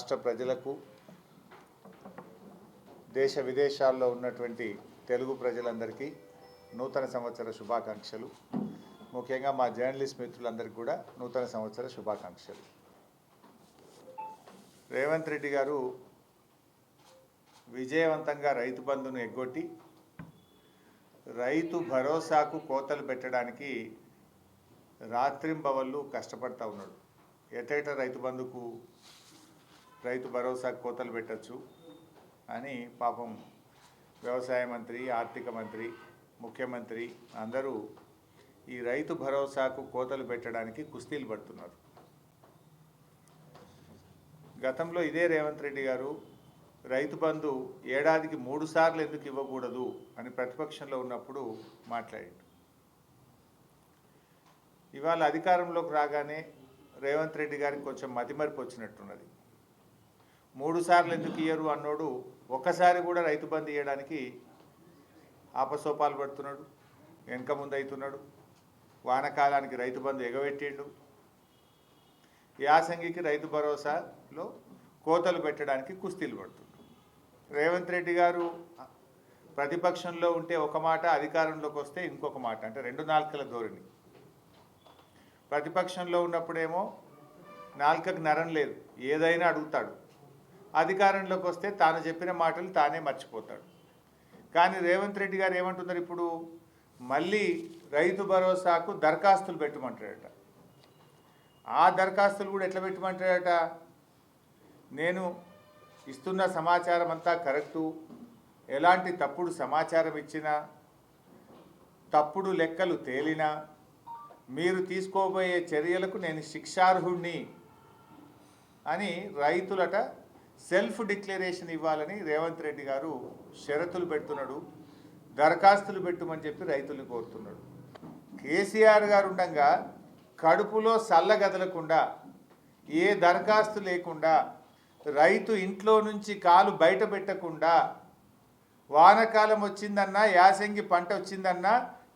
రాష్ట్ర ప్రజలకు దేశ విదేశాల్లో ఉన్నటువంటి తెలుగు ప్రజలందరికీ నూతన సంవత్సర శుభాకాంక్షలు. ముఖ్యంగా మా జర్నలిస్ట్ మిత్రులందరికీ కూడా నూతన సంవత్సర శుభాకాంక్షలు. రేవంత్ రెడ్డి గారు విజయవంతంగా రైతు బంధును ఎగ్గొట్టి రైతు భరోసాకు కోతలు పెట్టడానికి రాత్రింబవళ్ళు కష్టపడతా ఉన్నాడు. ఎటేట రైతు బంధుకు రైతు భరోసాకు కోతలు పెట్టచ్చు అని పాపం వ్యవసాయ మంత్రి ఆర్థిక మంత్రి ముఖ్యమంత్రి అందరూ ఈ రైతు భరోసాకు కోతలు పెట్టడానికి కుస్తీలు పడుతున్నారు. గతంలో ఇదే రేవంత్ రెడ్డి గారు రైతు బంధు ఏడాదికి మూడు సార్లు ఎందుకు ఇవ్వకూడదు అని ప్రతిపక్షంలో ఉన్నప్పుడు మాట్లాడాడు. ఇవాళ అధికారంలోకి రాగానే రేవంత్ రెడ్డి గారికి కొంచెం మతిమరిపు వచ్చినట్టున్నది మూడు సార్లు ఎందుకు ఇయ్యరు అన్నోడు ఒక్కసారి కూడా రైతు బంధు ఇవ్వడానికి ఆపసోపాలు పడుతున్నాడు వెనక ముందు అవుతున్నాడు వానకాలానికి రైతు బంధు ఎగబెట్టిండు. యాసంగికి రైతు భరోసాలో కోతలు పెట్టడానికి కుస్తీలు పడుతుండు. రేవంత్ రెడ్డి గారు ప్రతిపక్షంలో ఉంటే ఒక మాట అధికారంలోకి వస్తే ఇంకొక మాట అంటే రెండు నాలుకల ధోరణి. ప్రతిపక్షంలో ఉన్నప్పుడేమో నాలుకకు నరం లేదు ఏదైనా అడుగుతాడు. అధికారంలోకి వస్తే తాను చెప్పిన మాటలు తానే మర్చిపోతాడు. కానీ రేవంత్ రెడ్డి గారు ఏమంటున్నారు ఇప్పుడు? మళ్ళీ రైతు భరోసాకు దరఖాస్తులు పెట్టమంటాడట ఆ దరఖాస్తులు కూడా ఎట్లా పెట్టమంటాడట నేను ఇస్తున్న సమాచారం అంతా కరెక్టు. ఎలాంటి తప్పుడు సమాచారం ఇచ్చినా తప్పుడు లెక్కలు తేలినా మీరు తీసుకోబోయే చర్యలకు నేను శిక్షార్హుణ్ణి అని రైతులట సెల్ఫ్ డిక్లరేషన్ ఇవ్వాలని రేవంత్ రెడ్డి గారు షరతులు పెడుతున్నాడు దరఖాస్తులు పెట్టమని చెప్పి రైతుల్ని కోరుతున్నాడు. కేసీఆర్ గారు ఉండగా కడుపులో సల్లగదలకుండా ఏ దరఖాస్తు లేకుండా రైతు ఇంట్లో నుంచి కాలు బయట పెట్టకుండా వానకాలం వచ్చిందన్నా యాసంగి పంట వచ్చిందన్నా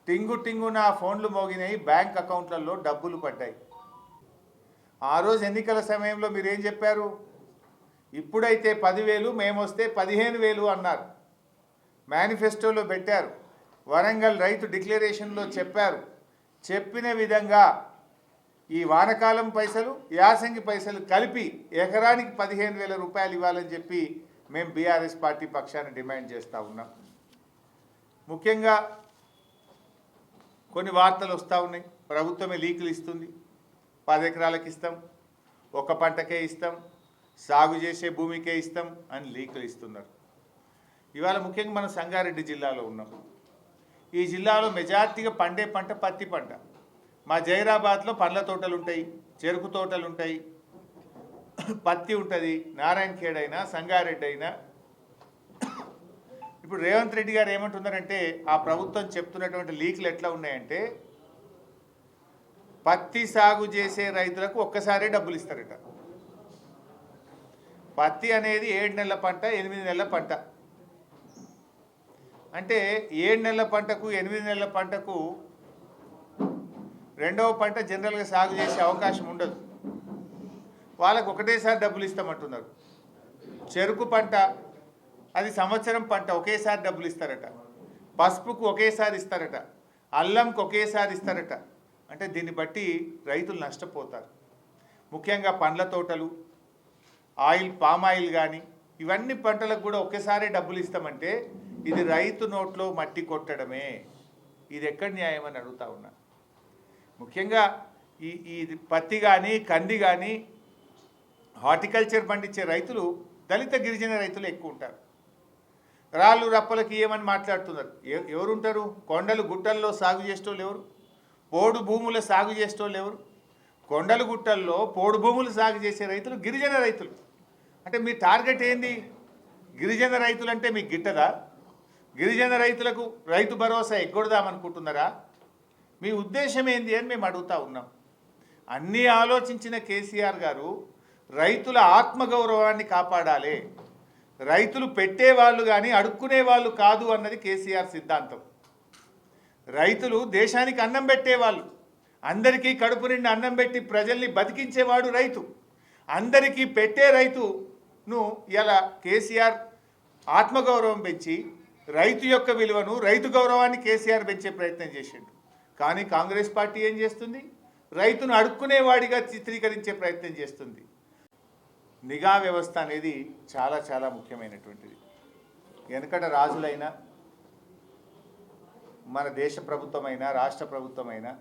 టింగు టింగు నా ఫోన్లు మోగినాయి బ్యాంక్ అకౌంట్లలో డబ్బులు పడ్డాయి. ఆ రోజు ఎన్నికల సమయంలో మీరేం చెప్పారు? ఇప్పుడైతే పదివేలు మేము వస్తే పదిహేను వేలు అన్నారు. మేనిఫెస్టోలో పెట్టారు. వరంగల్ రైతు డిక్లరేషన్లో చెప్పారు. చెప్పిన విధంగా ఈ వానకాలం పైసలు యాసంగి పైసలు కలిపి ఎకరానికి పదిహేను వేల రూపాయలు ఇవ్వాలని చెప్పి మేము బీఆర్ఎస్ పార్టీ పక్షాన్ని డిమాండ్ చేస్తూ ఉన్నాం. ముఖ్యంగా కొన్ని వార్తలు వస్తూ ఉన్నాయి. ప్రభుత్వమే లీకులు ఇస్తుంది. పది ఎకరాలకు ఇస్తాం. ఒక పంటకే ఇస్తాం. సాగు చేసే భూమికే ఇస్తాం అని లీకులు ఇస్తున్నారు. ఇవాళ ముఖ్యంగా మనం సంగారెడ్డి జిల్లాలో ఉన్నాం. ఈ జిల్లాలో మెజార్టీగా పండే పంట పత్తి పంట. మా జైరాబాద్లో పండ్ల తోటలు ఉంటాయి చెరుకు తోటలు ఉంటాయి పత్తి ఉంటుంది నారాయణఖేడ్ అయినా సంగారెడ్డి అయినా ఇప్పుడు రేవంత్ రెడ్డి గారు ఏమంటున్నారంటే ఆ ప్రభుత్వం చెప్తున్నటువంటి లీకులు ఎట్లా ఉన్నాయంటే పత్తి సాగు చేసే రైతులకు ఒక్కసారే డబ్బులు ఇస్తారట. పత్తి అనేది ఏడు నెలల పంట ఎనిమిది నెలల పంట. అంటే ఏడు నెలల పంటకు ఎనిమిది నెలల పంటకు రెండవ పంట జనరల్గా సాగు చేసే అవకాశం ఉండదు. వాళ్ళకు ఒకటేసారి డబ్బులు ఇస్తామంటున్నారు. చెరుకు పంట అది సంవత్సరం పంట ఒకేసారి డబ్బులు ఇస్తారట. పసుపుకు ఒకేసారి ఇస్తారట. అల్లంకు ఒకేసారి ఇస్తారట. అంటే దీన్ని బట్టి రైతులు నష్టపోతారు. ముఖ్యంగా పండ్ల తోటలు ఆయిల్ పామ్ ఆయిల్ కానీ ఇవన్నీ పంటలకు కూడా ఒకేసారి డబ్బులు ఇస్తామంటే ఇది రైతు నోట్లో మట్టి కొట్టడమే. ఇది ఎక్కడ న్యాయం అని అడుగుతా ఉన్నా. ముఖ్యంగా ఈ ఈ పత్తి కానీ కంది కానీ హార్టికల్చర్ పండించే రైతులు దళిత గిరిజన రైతులు ఎక్కువ ఉంటారు. రాళ్ళు రప్పలకి ఏమని మాట్లాడుతున్నారు? ఎవరు ఎవరుంటారు? కొండలు గుట్టల్లో సాగు చేసేటోళ్ళు ఎవరు? పోడు భూముల సాగు చేసేటోళ్ళు ఎవరు? కొండలు గుట్టల్లో పోడు భూములు సాగు చేసే రైతులు గిరిజన రైతులు. అంటే మీ టార్గెట్ ఏంది? గిరిజన రైతులు అంటే మీకు గిట్టదా? గిరిజన రైతులకు రైతు భరోసా ఎగ్గొడదామనుకుంటున్నారా? మీ ఉద్దేశం ఏంది అని మేము అడుగుతా ఉన్నాం. అన్నీ ఆలోచించిన కేసీఆర్ గారు రైతుల ఆత్మగౌరవాన్ని కాపాడాలి. రైతులు పెట్టేవాళ్ళు కానీ అడుక్కునే వాళ్ళు కాదు అన్నది కేసీఆర్ సిద్ధాంతం. రైతులు దేశానికి అన్నం పెట్టేవాళ్ళు. అందరికీ కడుపు నిండి అన్నం పెట్టి ప్రజల్ని బతికించేవాడు రైతు. అందరికీ పెట్టే రైతు ను ఇలా కేసీఆర్ ఆత్మగౌరవం పెంచి రైతు యొక్క విలువను రైతు గౌరవాన్ని కేసీఆర్ పెంచే ప్రయత్నం చేసిండు. కానీ కాంగ్రెస్ పార్టీ ఏం చేస్తుంది? రైతును అడుక్కునేవాడిగా చిత్రీకరించే ప్రయత్నం చేస్తుంది. నిఘా వ్యవస్థ అనేది చాలా చాలా ముఖ్యమైనటువంటిది. వెనకట రాజులైనా మన దేశ ప్రభుత్వమైనా రాష్ట్ర ప్రభుత్వమైనా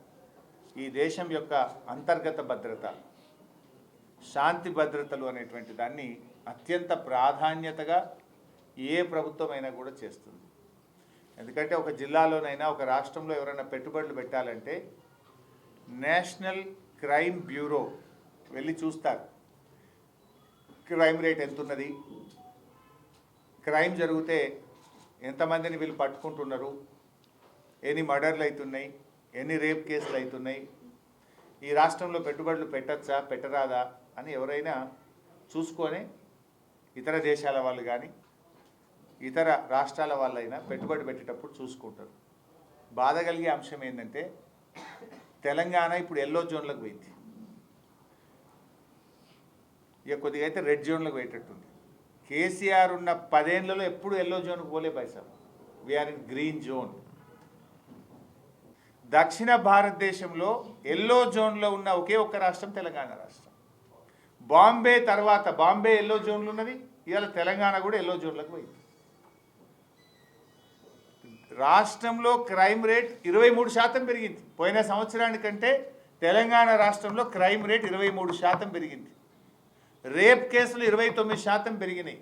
ఈ దేశం యొక్క అంతర్గత భద్రత శాంతి భద్రతలు అనేటువంటి దాన్ని అత్యంత ప్రాధాన్యతగా ఏ ప్రభుత్వమైనా కూడా చేస్తుంది. ఎందుకంటే ఒక జిల్లాలోనైనా ఒక రాష్ట్రంలో ఎవరైనా పెట్టుబడులు పెట్టాలంటే నేషనల్ క్రైమ్ బ్యూరో వెళ్ళి చూస్తారు. క్రైమ్ రేట్ ఎంత ఉన్నది క్రైమ్ జరిగితే ఎంతమందిని వీళ్ళు పట్టుకుంటున్నారు? ఎన్ని మర్డర్లు అవుతున్నాయి? ఎన్ని రేప్ కేసులు అవుతున్నాయి? ఈ రాష్ట్రంలో పెట్టుబడులు పెట్టచ్చా? పెట్టరాదా? అని ఎవరైనా చూసుకొని ఇతర దేశాల వాళ్ళు కానీ ఇతర రాష్ట్రాల వాళ్ళైనా పెట్టుబడి పెట్టేటప్పుడు చూసుకుంటారు. బాధ కలిగే అంశం ఏంటంటే తెలంగాణ ఇప్పుడు ఎల్లో జోన్లకు పోయింది. ఇక కొద్దిగా అయితే రెడ్ జోన్లకు పోయేటట్టుంది. కేసీఆర్ ఉన్న పదేళ్ళలో ఎప్పుడు ఎల్లో జోన్కు పోలే పైసా we are in green zone దక్షిణ భారతదేశంలో ఎల్లో జోన్లో ఉన్న ఒకే ఒక్క రాష్ట్రం తెలంగాణ రాష్ట్రం. బాంబే తర్వాత బాంబే ఎల్లో జోన్లు ఉన్నది ఇవాళ తెలంగాణ కూడా ఎల్లో జోన్లకు పోయింది. రాష్ట్రంలో క్రైమ్ రేట్ ఇరవై మూడు శాతం పెరిగింది. పోయిన సంవత్సరానికంటే తెలంగాణ రాష్ట్రంలో క్రైమ్ రేట్ ఇరవై మూడు శాతం పెరిగింది. రేప్ కేసులు ఇరవై తొమ్మిది శాతం పెరిగినాయి.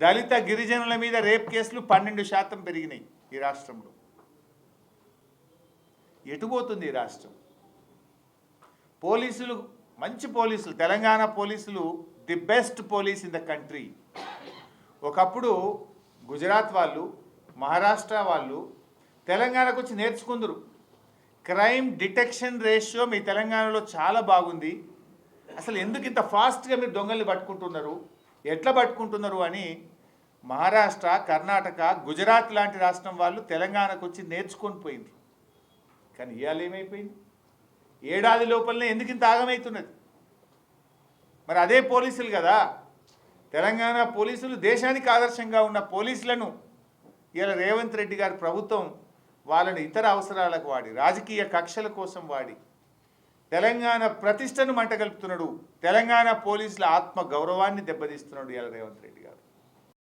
దళిత గిరిజనుల మీద రేప్ కేసులు పన్నెండు శాతం పెరిగినాయి ఈ రాష్ట్రంలో. ఎటుపోతుంది ఈ రాష్ట్రం? పోలీసులు మంచి పోలీసులు తెలంగాణ పోలీసులు the best police in the country. ఒకప్పుడు గుజరాత్ వాళ్ళు మహారాష్ట్ర వాళ్ళు తెలంగాణకు వచ్చి నేర్చుకుందరు. క్రైమ్ డిటెక్షన్ రేషియో మీ తెలంగాణలో చాలా బాగుంది. అసలు ఎందుకు ఇంత ఫాస్ట్గా మీరు దొంగల్ని పట్టుకుంటున్నారు? ఎట్లా పట్టుకుంటున్నారు అని మహారాష్ట్ర కర్ణాటక గుజరాత్ లాంటి రాష్ట్రం వాళ్ళు తెలంగాణకు వచ్చి నేర్చుకొని పోయింది. కానీ ఇవాళ ఏమైపోయింది ఏడాది లోపలనే ఎందుకు ఇంత ఆగమవుతున్నది మరి అదే పోలీసులు కదా. తెలంగాణ పోలీసులు దేశానికి ఆదర్శంగా ఉన్న పోలీసులను ఇలా రేవంత్ రెడ్డి గారి ప్రభుత్వం వాళ్ళని ఇతర అవసరాలకు వాడి రాజకీయ కక్షల కోసం వాడి. తెలంగాణ ప్రతిష్టను మంటగలుపుతున్నాడు. తెలంగాణ పోలీసుల ఆత్మ గౌరవాన్ని దెబ్బతీస్తున్నాడు ఇలా రేవంత్ రెడ్డి గారు.